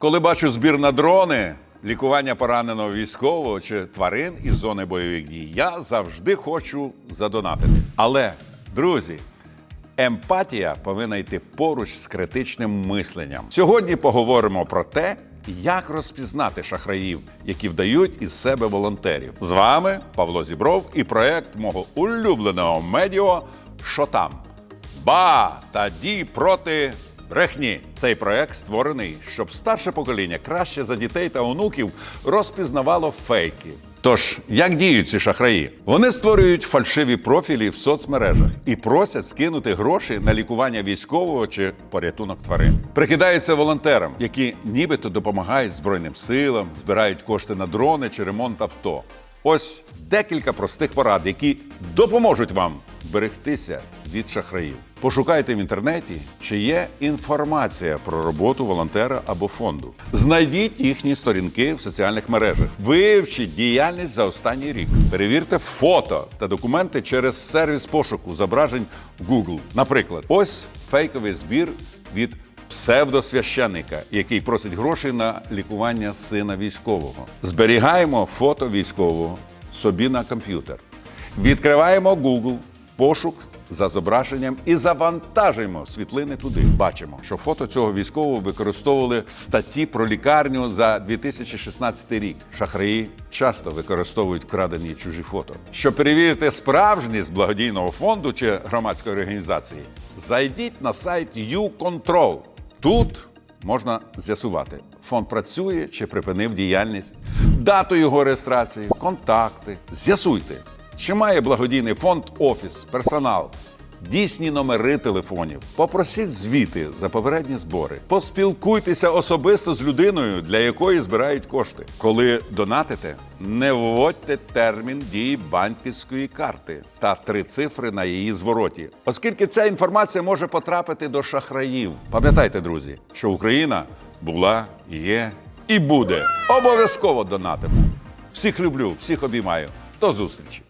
Коли бачу збір на дрони, лікування пораненого військового чи тварин із зони бойових дій, я завжди хочу задонатити. Але, друзі, емпатія повинна йти поруч з критичним мисленням. Сьогодні поговоримо про те, як розпізнати шахраїв, які вдають із себе волонтерів. З вами Павло Зібров і проект мого улюбленого медіо «Що там?». Ба та дій проти брехні. Цей проект створений, щоб старше покоління краще за дітей та онуків розпізнавало фейки. Тож, як діють ці шахраї? Вони створюють фальшиві профілі в соцмережах і просять скинути гроші на лікування військового чи порятунок тварин. Прикидаються волонтерам, які нібито допомагають Збройним силам, збирають кошти на дрони чи ремонт авто. Ось декілька простих порад, які допоможуть вам берегтися від шахраїв. Пошукайте в інтернеті, чи є інформація про роботу волонтера або фонду. Знайдіть їхні сторінки в соціальних мережах. Вивчіть діяльність за останній рік. Перевірте фото та документи через сервіс пошуку зображень Google. Наприклад, ось фейковий збір від псевдосвященника, який просить грошей на лікування сина військового. Зберігаємо фото військового собі на комп'ютер. Відкриваємо Google, пошук за зображенням і завантажуємо світлини туди. Бачимо, що фото цього військового використовували в статті про лікарню за 2016 рік. Шахраї часто використовують вкрадені чужі фото. Щоб перевірити справжність благодійного фонду чи громадської організації, зайдіть на сайт YouControl. Тут можна з'ясувати, фонд працює чи припинив діяльність, дату його реєстрації, контакти. З'ясуйте, чи має благодійний фонд офіс, персонал, дійсні номери телефонів. Попросіть звіти за попередні збори. Поспілкуйтеся особисто з людиною, для якої збирають кошти. Коли донатите, не вводьте термін дії банківської карти та три цифри на її звороті, оскільки ця інформація може потрапити до шахраїв. Пам'ятайте, друзі, що Україна була, є і буде. Обов'язково донатимо. Всіх люблю, всіх обіймаю. До зустрічі!